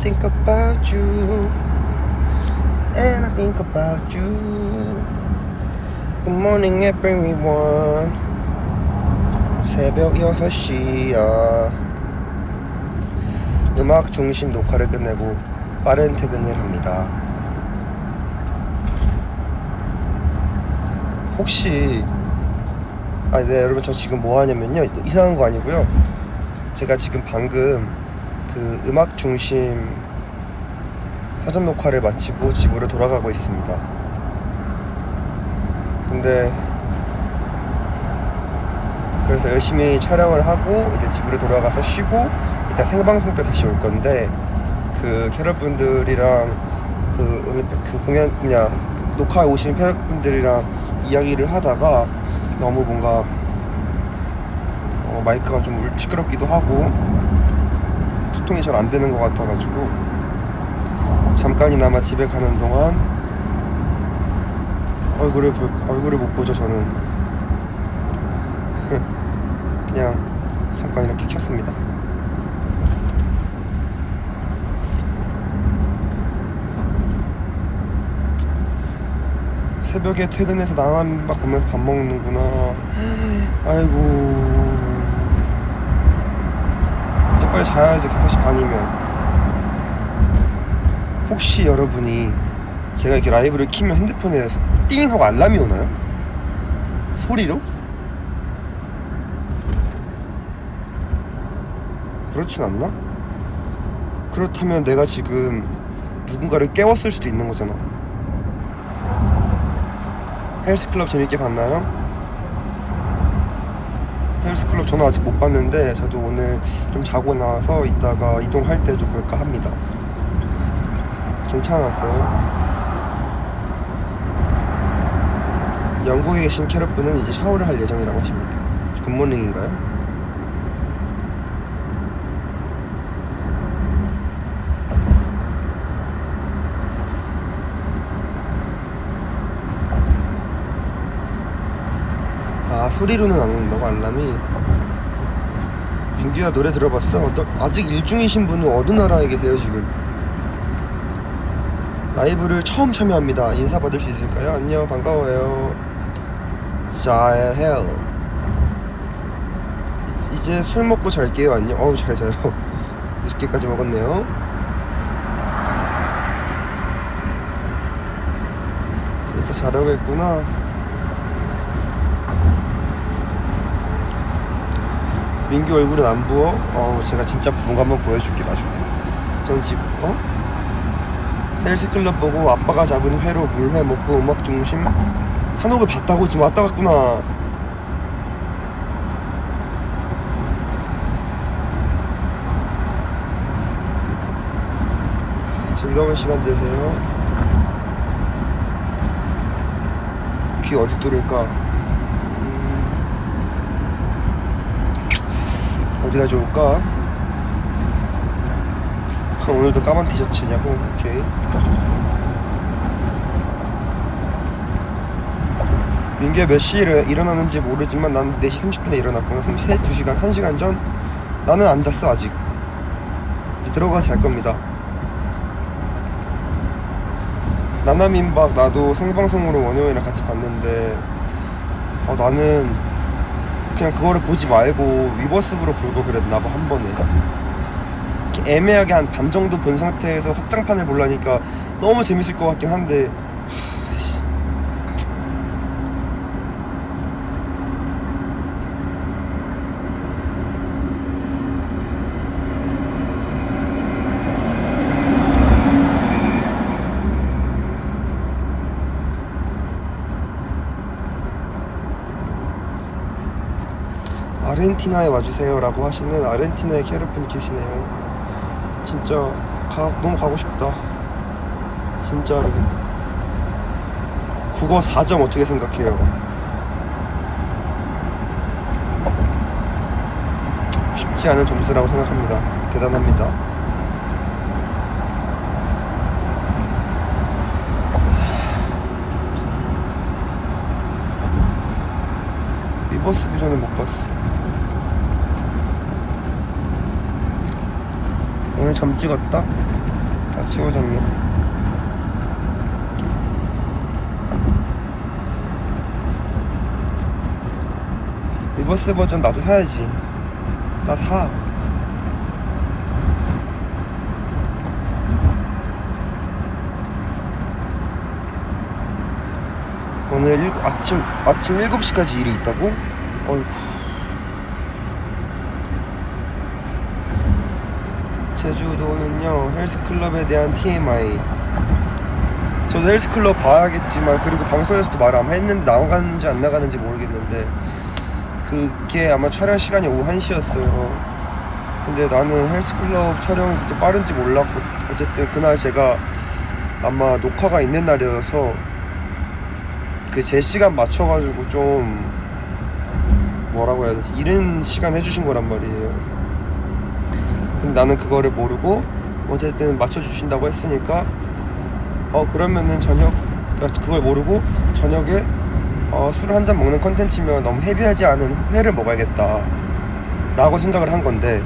Think about you. And I think about you. Good morning everyone. 새벽 6시야. 음악 중심 녹화를 끝내고 빠른 퇴근을 합니다. 혹시 아, 네, 여러분 저 지금 뭐 하냐면요. 이상한 거 아니고요. 제가 지금 방금 그 음악 중심 사전 녹화를 마치고 집으로 돌아가고 있습니다. 근데 그래서 열심히 촬영을 하고 이제 집으로 돌아가서 쉬고 이따 생방송 때 다시 올 건데 그 캐럿 분들이랑 그 오늘 그 공연 그 녹화에 오신 캐럿 분들이랑 이야기를 하다가 너무 뭔가 어, 마이크가 좀 울- 시끄럽기도 하고 소통이 잘 안 되는 것 같아가지고 잠깐이나마 집에 가는 동안 얼굴을 볼 얼굴을 못 보죠 저는 그냥 잠깐 이렇게 켰습니다. 새벽에 퇴근해서 나만박 보면서 밥 먹는구나. 아이고. 이제 빨리 자야지 5시 반이면. 혹시 여러분이 제가 이렇게 라이브를 키면 핸드폰에 띵 하고 알람이 오나요? 소리로? 그렇진 않나? 그렇다면 내가 지금 누군가를 깨웠을 수도 있는 거잖아. 헬스클럽 재밌게 봤나요? 헬스클럽 저는 아직 못 봤는데 저도 오늘 좀 자고 나서 이따가 이동할 때 좀 볼까 합니다. 괜찮았어요. 영국에 계신 캐럿분은 이제 샤워를 할 예정이라고 하십니다. 굿모닝인가요? 아 소리로는 안 온다고 알람이 민규야 노래 들어봤어? 어떤 아직 일중이신 분은 어느 나라에 계세요 지금? 라이브를 처음 참여합니다. 인사받을 수 있을까요? 안녕 반가워요. 잘해요 이- 이제 술 먹고 잘게요. 안녕. 어우 잘 자요. 늦게까지 먹었네요. 인사 잘하고 있구나. 민규 얼굴은 안 부어? 어우 제가 진짜 부은 거 한번 보여줄게 나중에. 전 지금 어? 헬스클럽 보고 아빠가 잡은 회로 물회 먹고 음악 중심? 산옥을 봤다고 지금 왔다 갔구나. 즐거운 시간 되세요. 귀 어디 뚫을까? 음, 어디가 좋을까 오늘도 까만 티셔츠냐고 오케이 민규야 몇 시에 일어- 일어나는지 모르지만 난 4시 30분에 일어났구나. 3, 2시간 1시간 전? 나는 안 잤어 아직. 이제 들어가서 잘 겁니다. 나나민박 나도 생방송으로 원효이랑 같이 봤는데 어, 나는 그냥 그거를 보지 말고 위버스브로 볼걸 그랬나 봐 한 번에 이렇게 애매하게 한 반 정도 본 상태에서 확장판을 보려니까 너무 재밌을 것 같긴 한데. 아르헨티나에 와주세요라고 하시는 아르헨티나의 캐럿분이 계시네요. 진짜 가, 너무 가고 싶다. 진짜로. 국어 4점 어떻게 생각해요? 쉽지 않은 점수라고 생각합니다. 대단합니다. 리버스 부전은 못 봤어. 방에 점 찍었다 다 치워졌네 리버스 버전 나도 사야지 나 사. 오늘 일, 아침 아침 7시까지 일이 있다고? 어이구. 제주도는요 헬스클럽에 대한 TMI 저도 헬스클럽 봐야겠지만 그리고 방송에서도 말 아마 했는데 나가는지 안 나가는지 모르겠는데 그게 아마 촬영 시간이 오후 1시였어요. 근데 나는 헬스클럽 촬영이 그렇게 빠른지 몰랐고 어쨌든 그날 제가 아마 녹화가 있는 날이어서 그 제 시간 맞춰가지고 좀 뭐라고 해야 되지? 이른 시간 해주신 거란 말이에요 근데 나는 그거를 모르고 어쨌든 맞춰주신다고 했으니까 어 그러면은 저녁 아, 그걸 모르고 저녁에 어, 술 한 잔 먹는 컨텐츠면 너무 헤비하지 않은 회를 먹어야겠다 라고 생각을 한 건데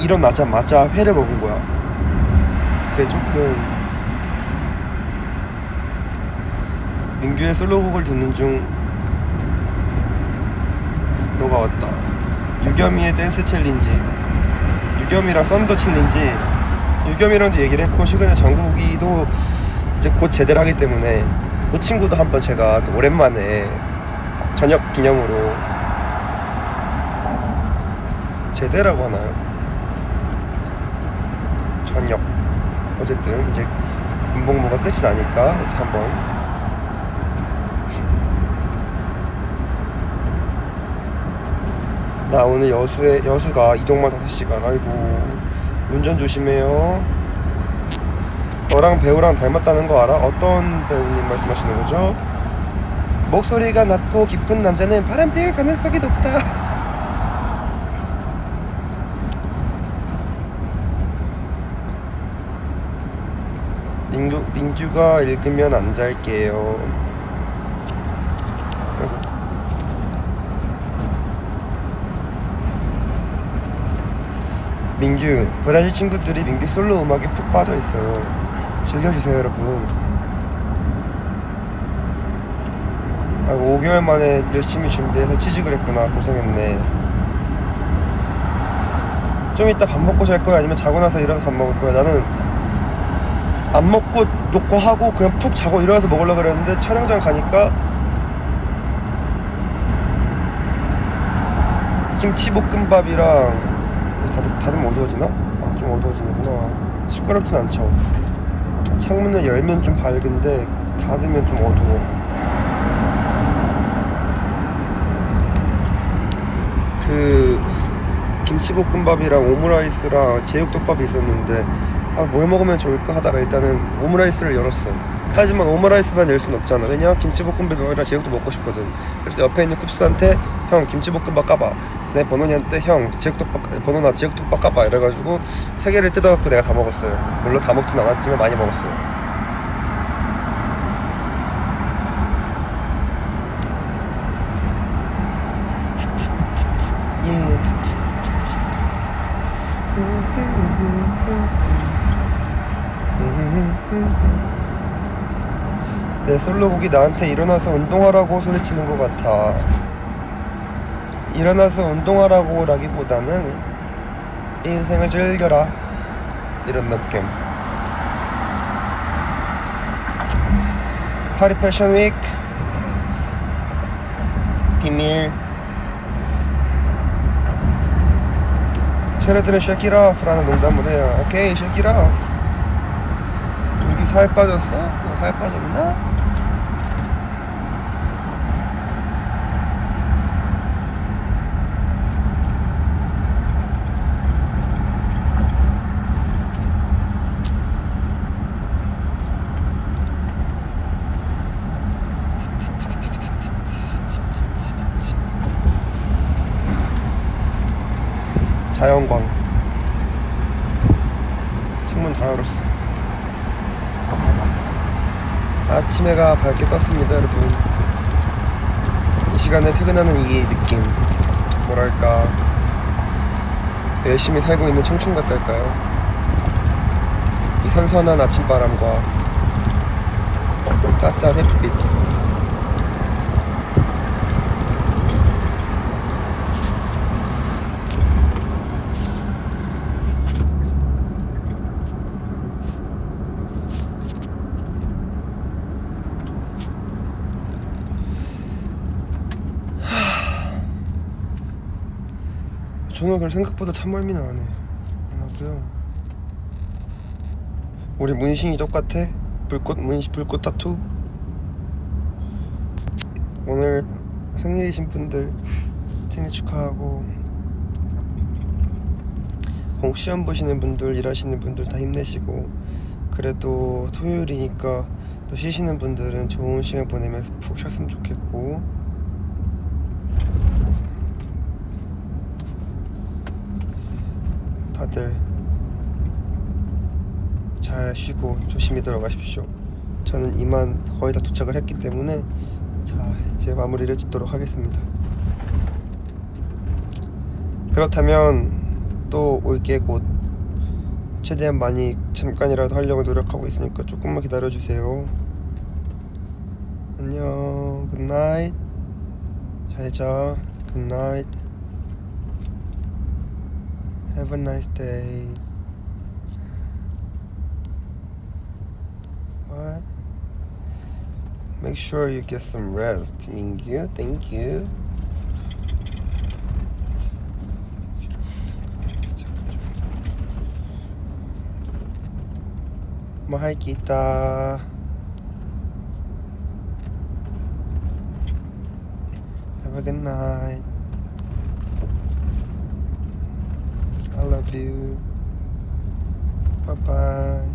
일어나자마자 회를 먹은 거야. 그게 조금 민규의 솔로곡을 듣는 중 너가 왔다. 유겸이의 댄스 챌린지 유겸이랑 썬더 챌린지 유겸이랑도 얘기를 했고 최근에 정국이도 이제 곧 제대를 하기 때문에 그 친구도 한번 제가 또 오랜만에 저녁 기념으로 제대라고 하나요? 저녁 어쨌든 이제 군복무가 끝이 나니까 이제 한번 나 오늘 여수에 여수가 이동만 5시간 아이고 운전 조심해요 너랑 배우랑 닮았다는 거 알아? 어떤 배우님 말씀하시는 거죠? 목소리가 낮고 깊은 남자는 바람 피울 가능성이 높다 민규, 민규가 읽으면 안 잘게요 아이고. 민규 브라질 친구들이 민규 솔로 음악에 푹 빠져 있어요. 즐겨주세요 여러분. 아이고 5개월 만에 열심히 준비해서 취직을 했구나 고생했네. 좀 이따 밥 먹고 잘 거야 아니면 자고 나서 일어나서 밥 먹을 거야 나는 안 먹고 놓고 하고 그냥 푹 자고 일어나서 먹으려고 그랬는데 촬영장 가니까 김치볶음밥이랑 다들 다들 어두워지나? 아 좀 어두워지는구나. 시끄럽진 않죠. 창문을 열면 좀 밝은데 닫으면 좀 어두워. 그 김치볶음밥이랑 오므라이스랑 제육덮밥이 있었는데 아뭐 먹으면 좋을까 하다가 일단은 오므라이스를 열었어. 하지만 오므라이스만 열 순 없잖아. 왜냐 김치볶음밥이랑 제육도 먹고 싶거든. 그래서 옆에 있는 쿱스한테 형 김치볶음밥 까봐. 내 번호니한테 형 제육덮밥 번호나 제육덮밥 까봐 이래가지고 세 개를 뜯어갖고 내가 다 먹었어요. 물론 다 먹진 않았지만 많이 먹었어요. 예. 내 솔로곡이 나한테 일어나서 운동하라고 소리치는 것 같아. 일어나서 운동하라고 라기보다는 인생을 즐겨라. 이런 느낌. 파리 패션 위크 비밀 쟤네들은 off라는 농담을 해요 오케이 shake it off 여기 살 빠졌어? 너살 빠졌나? 자연광 창문 다 열었어 아침 해가 밝게 떴습니다 여러분. 이 시간에 퇴근하는 이 느낌 뭐랄까 열심히 살고 있는 청춘 같달까요? 선선한 아침바람과 따스한 햇빛 그걸 생각보다 참멀미는 안 해. 안 하고요. 우리 문신이 똑같아? 불꽃 문신 불꽃 타투? 오늘 생일이신 분들 생일 축하하고 공 시험 보시는 분들 일하시는 분들 다 힘내시고 그래도 토요일이니까 또 쉬시는 분들은 좋은 시간 보내면서 푹 쉬었으면 좋겠고 다들 잘 쉬고 조심히 들어가십시오. 저는 이만 거의 다 도착을 했기 때문에 자 이제 마무리를 짓도록 하겠습니다. 그렇다면 또 올게 곧 최대한 많이 잠깐이라도 하려고 노력하고 있으니까 조금만 기다려 주세요. 안녕, 굿나잇. 잘 자, 굿나잇. Have a nice day. What? Make sure you get some rest. Thank you. Thank you. Mahal. Have a good night. I love you. Bye bye.